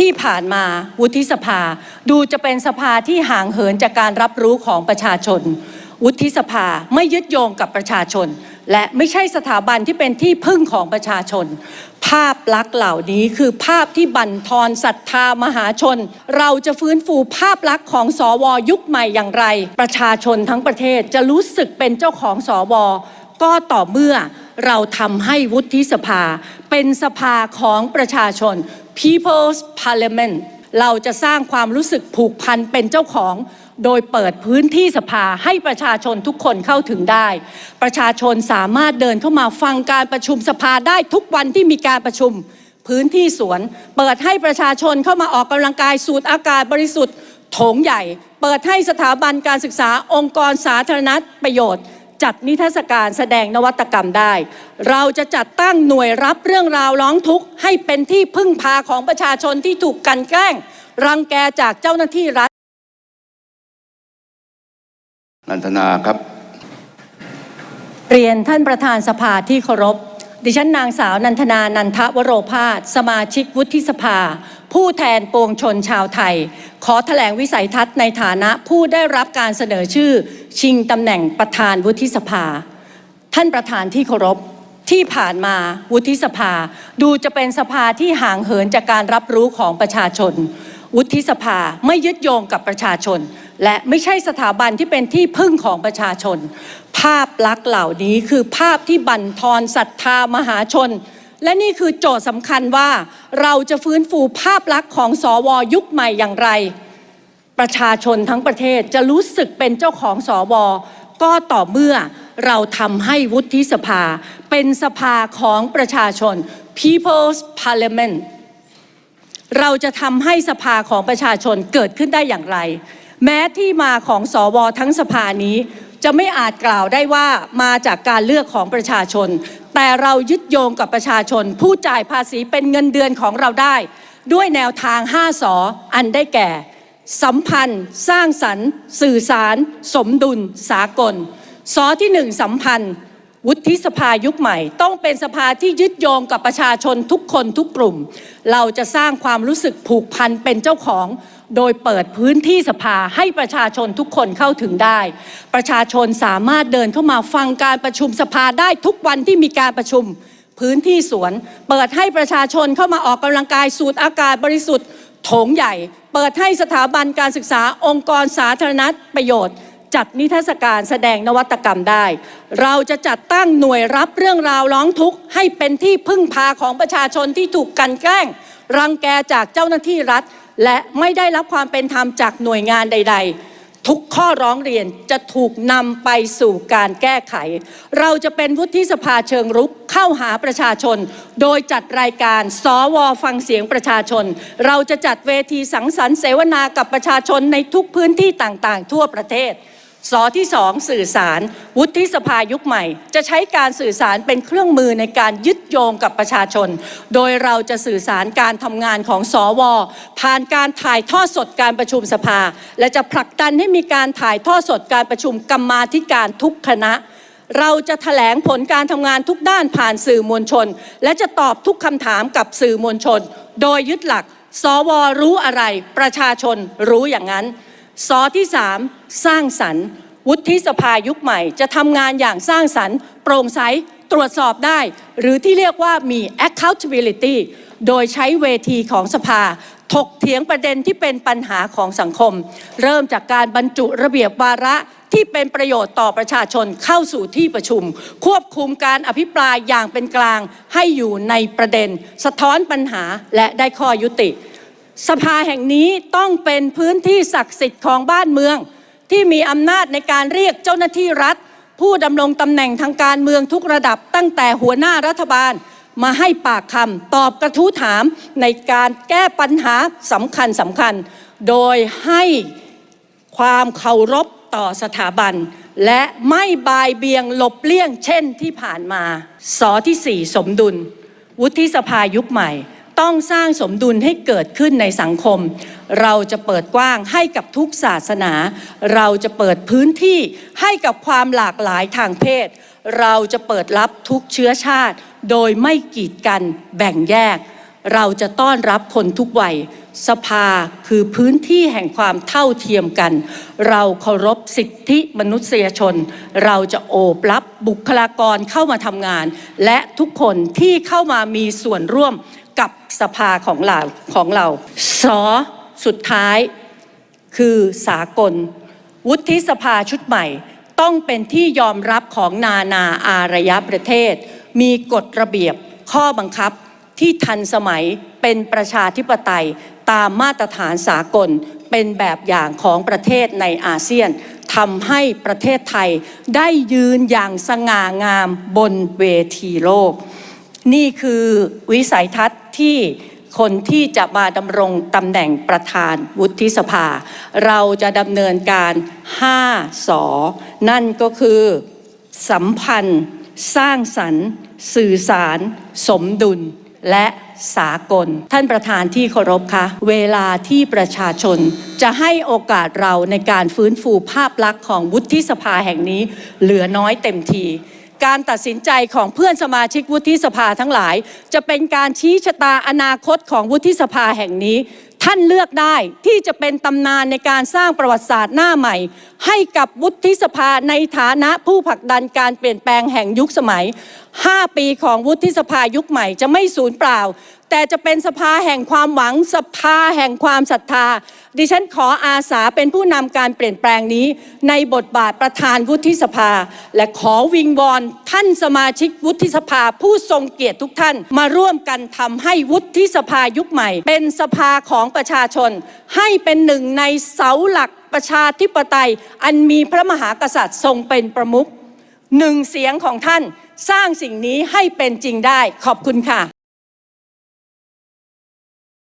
ที่ผ่านมาวุฒิสภาดูจะเป็นสภาที่ห่างเหินจากการรับรู้ของประชาชน วุฒิสภาไม่ยึดโยงกับประชาชน และไม่ใช่สถาบันที่เป็นที่พึ่งของประชาชน ภาพลักษณ์เหล่านี้คือภาพที่บั่นทอนศรัทธามหาชน เราจะฟื้นฟูภาพลักษณ์ของสวยุคใหม่อย่างไร ประชาชนทั้งประเทศจะรู้สึกเป็นเจ้าของสวก็ต่อเมื่อเราทำให้วุฒิสภาเป็นสภาของประชาชน People's Parliament เราจะสร้างความรู้สึกผูกพันเป็นเจ้าของ โดยเปิดพื้นที่สภาให้ประชาชนทุกคนเข้าถึงได้ ประชาชนสามารถเดินเข้ามาฟังการประชุมสภาได้ทุกวันที่มีการประชุมพื้นที่สวน เปิดให้ประชาชนเข้ามาออกกำลังกายสูดอากาศบริสุทธิ์โถงใหญ่ เปิดให้สถาบันการศึกษาองค์กรสาธารณประโยชน์ จัดนิทรรศการแสดงนวัตกรรมได้ เราจะจัดตั้งหน่วยรับเรื่องราวร้องทุกข์ให้เป็นที่พึ่งพาของประชาชนที่ถูกกลันแกล้ง รังแกจากเจ้าหน้าที่รัฐนันทนาครับ เรียนท่านประธานสภาที่เคารพ ดิฉันนางสาวนันทนานันทวโรพาสสมาชิกวุฒิสภา ผู้แทนปวงชนชาวไทย ขอแถลงวิสัยทัศน์ในฐานะผู้ได้รับการเสนอชื่อ ชิงตำแหน่งประธานวุฒิสภา ท่านประธานที่เคารพที่ผ่านมาวุฒิสภา ดูจะเป็นสภาที่ห่างเหินจากการรับรู้ของประชาชน วุฒิสภาไม่ยึดโยงกับประชาชน และไม่ใช่สถาบันที่เป็นที่พึ่งของประชาชน ภาพลักษณ์เหล่านี้คือภาพที่บั่นทอนศรัทธามหาชน และนี่คือโจทย์สำคัญว่า เราจะฟื้นฟูภาพลักษณ์ของสวยุคใหม่อย่างไร ประชาชนทั้งประเทศจะรู้สึกเป็นเจ้าของสวก็ต่อเมื่อเราทำให้วุฒิสภา เป็นสภาของประชาชน People's Parliament เราจะทำให้สภาของประชาชนเกิดขึ้นได้อย่างไร แม้ที่มาของสวทั้งสภานี้ จะไม่อาจกล่าวได้ว่ามาจากการเลือกของประชาชน แต่เรายึดโยงกับประชาชน ผู้จ่ายภาษีเป็นเงินเดือนของเราได้ ด้วยแนวทาง 5 สออันได้แก่ สัมพันธ์ สร้างสรรค์ สื่อสาร สมดุล สากล สอที่หนึ่งสัมพันธ์วุฒิสภายุคใหม่ ต้องเป็นสภาที่ยึดโยงกับประชาชนทุกคนทุกกลุ่ม เราจะสร้างความรู้สึกผูกพันเป็นเจ้าของ โดยเปิดพื้นที่สภาให้ประชาชนทุกคนเข้าถึงได้ ประชาชนสามารถเดินเข้ามาฟังการประชุมสภาได้ทุกวันที่มีการประชุมพื้นที่สวน เปิดให้ประชาชนเข้ามาออกกำลังกายสูดอากาศบริสุทธิ์โถงใหญ่ เปิดให้สถาบันการศึกษาองค์กรสาธารณประโยชน์ จัดนิทรรศการแสดงนวัตกรรมได้ เราจะจัดตั้งหน่วยรับเรื่องราวร้องทุกข์ให้เป็นที่พึ่งพาของประชาชนที่ถูกกันแกล้ง รังแกจากเจ้าหน้าที่รัฐ และไม่ได้รับความเป็นธรรมจากหน่วยงานใด ๆ ทุกข้อร้องเรียนจะถูกนำไปสู่การแก้ไข เราจะเป็นวุฒิสภาเชิงรุกเข้าหาประชาชน โดยจัดรายการสวฟังเสียงประชาชน เราจะจัดเวทีสังสรรค์เสวนากับประชาชนในทุกพื้นที่ต่างๆ ทั่วประเทศ สอที่สองสื่อสาร วุฒิสภายุคใหม่ จะใช้การสื่อสารเป็นเครื่องมือในการยึดโยงกับประชาชน โดยเราจะสื่อสารการทำงานของสวผ่านการถ่ายทอดสดการประชุมสภา และจะผลักดันให้มีการถ่ายทอดสดการประชุมกรรมาธิการทุกคณะเราจะแถลงผลการทำงานทุกด้านผ่านสื่อมวลชน และจะตอบทุกคำถามกับสื่อมวลชน โดยยึดหลัก สวรู้อะไร ประชาชนรู้อย่างนั้น สอที่ 3 สร้างสรรค์ วุฒิสภายุคใหม่ จะทำงานอย่างสร้างสรรค์ โปร่งใสตรวจสอบได้ หรือที่เรียกว่ามี accountability โดยใช้เวทีของสภา ถกเถียงประเด็นที่เป็นปัญหาของสังคม เริ่มจากการบรรจุระเบียบวาระที่เป็นประโยชน์ต่อประชาชนเข้าสู่ที่ประชุม ควบคุมการอภิปรายอย่างเป็นกลาง ให้อยู่ในประเด็น สะท้อนปัญหาและได้ข้อยุติ สภาแห่งนี้ต้องเป็นพื้นที่ศักดิ์สิทธิ์ของบ้านเมือง ที่มีอำนาจในการเรียกเจ้าหน้าที่รัฐ ผู้ดำรงตำแหน่งทางการเมืองทุกระดับตั้งแต่หัวหน้ารัฐบาลมาให้ปากคำตอบกระทู้ถามในการแก้ปัญหาสำคัญสำคัญ โดยให้ความเคารพต่อสถาบัน และไม่บายเบียงหลบเลี่ยงเช่นที่ผ่านมา สอที่ 4 สมดุล วุฒิสภายุคใหม่ ต้องสร้างสมดุลให้เกิดขึ้นในสังคม เราจะเปิดกว้างให้กับทุกศาสนา เราจะเปิดพื้นที่ให้กับความหลากหลายทางเพศ เราจะเปิดรับทุกเชื้อชาติ โดยไม่กีดกันแบ่งแยก เราจะต้อนรับคนทุกวัย สภาคือพื้นที่แห่งความเท่าเทียมกัน เราเคารพสิทธิมนุษยชน เราจะโอบรับบุคลากรเข้ามาทำงาน และทุกคนที่เข้ามามีส่วนร่วม กับสภาของเราของเราสอสุดท้ายคือสากล วุฒิสภาชุดใหม่ ต้องเป็นที่ยอมรับของนานาอารยประเทศ มีกฎระเบียบข้อบังคับที่ทันสมัยเป็นประชาธิปไตยตามมาตรฐานสากลเป็นแบบอย่างของประเทศในอาเซียนทำให้ประเทศไทยได้ยืนอย่างสง่างามบนเวทีโลก นี่คือวิสัยทัศน์ที่คนที่จะมาดำรงตำแหน่งประธานวุฒิสภา เราจะดำเนินการ5สอนั่นก็คือสัมพันธ์ สร้างสรรค์สื่อสาร สมดุล และสากล ท่านประธานที่เคารพคะ เวลาที่ประชาชน จะให้โอกาสเราในการฟื้นฟูภาพลักษณ์ของวุฒิสภาแห่งนี้ เหลือน้อยเต็มที การตัดสินใจของเพื่อนสมาชิกวุฒิสภาทั้งหลาย จะเป็นการชี้ชะตาอนาคตของวุฒิสภาแห่งนี้ ท่านเลือกได้ที่จะเป็นตำนานในการสร้างประวัติศาสตร์หน้าใหม่ ให้กับวุฒิสภาในฐานะผู้ผลักดันการเปลี่ยนแปลงแห่งยุคสมัย 5 ปีของวุฒิสภายุคใหม่จะไม่สูญเปล่า แต่จะเป็นสภาแห่งความหวังสภาแห่งความศรัทธา ดิฉันขออาสาเป็นผู้นำการเปลี่ยนแปลงนี้ ในบทบาทประธานวุฒิสภา และขอวิงวอนท่านสมาชิกวุฒิสภาผู้ทรงเกียรติทุกท่าน มาร่วมกันทำให้วุฒิสภายุคใหม่ เป็นสภาของประชาชน ให้เป็นหนึ่งในเสาหลักประชาธิปไตย อันมีพระมหากษัตริย์ทรงเป็นประมุขหนึ่งเสียงของท่าน สร้างสิ่งนี้ให้เป็นจริงได้ขอบคุณค่ะ